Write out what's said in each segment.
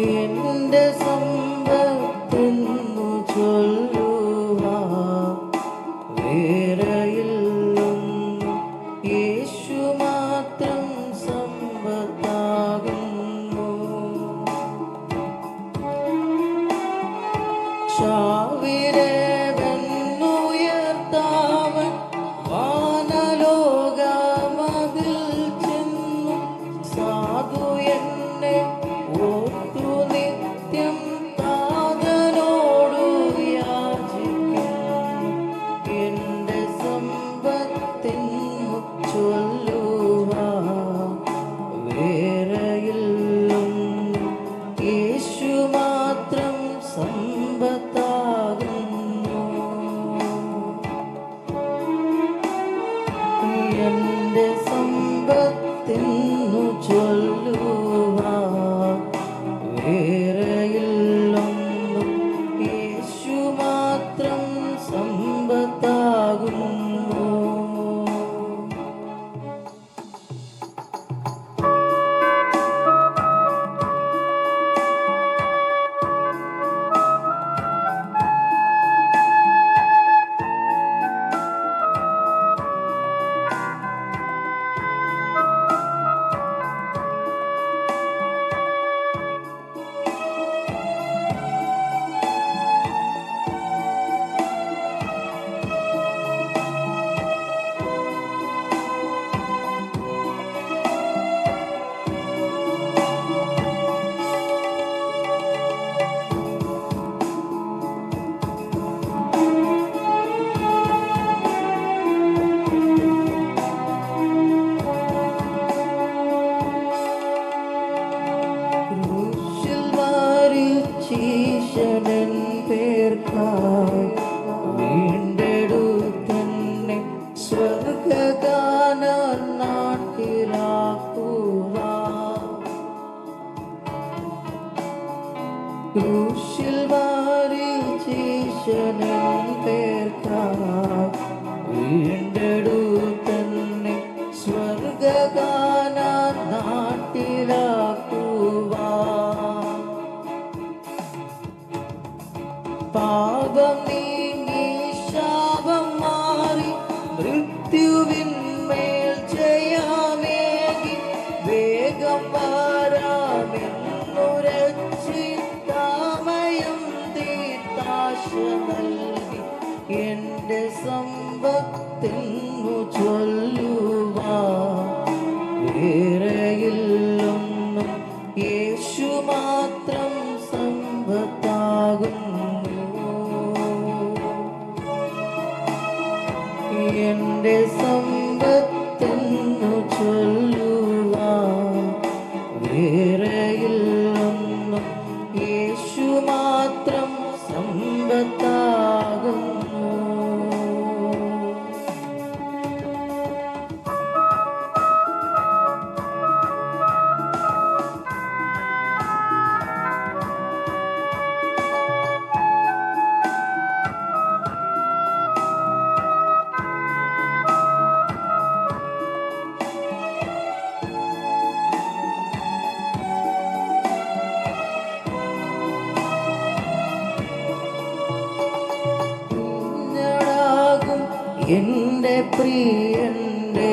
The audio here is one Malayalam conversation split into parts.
എന്റെ സമ്പത്തെന്നു മരിച്ചീശനൻ പേർക്കായി വീണ്ടെടുത്തന്നെ വീണ്ടെടുത്തന്നെ പാപം നീങ്ങി ശാപം മാറി മൃത്യുവിന്മേൽ ജയമേകി വേഗം വരാമെന്നുരച്ചിത്താമയം തീത്താശ നൽകി എന്റെ സമ്പത്തിൽ ചൊല്ലുവാ. വേറെയില്ലൊന്നും യേശു മാത്രം സമ്പത്താകുന്നു എന്റെ പ്രിയന്റെ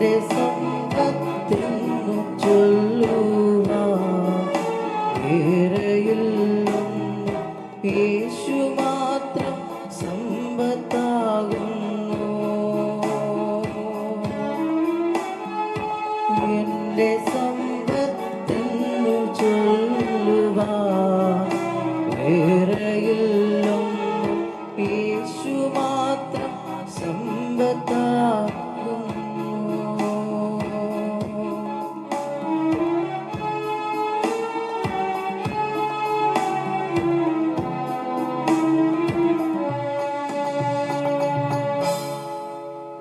നിന്റെ സമ്പത്തിന്നു മാത്രം സമ്പത്താകുന്നു. യേശു മാത്രം സമ്പത്താ.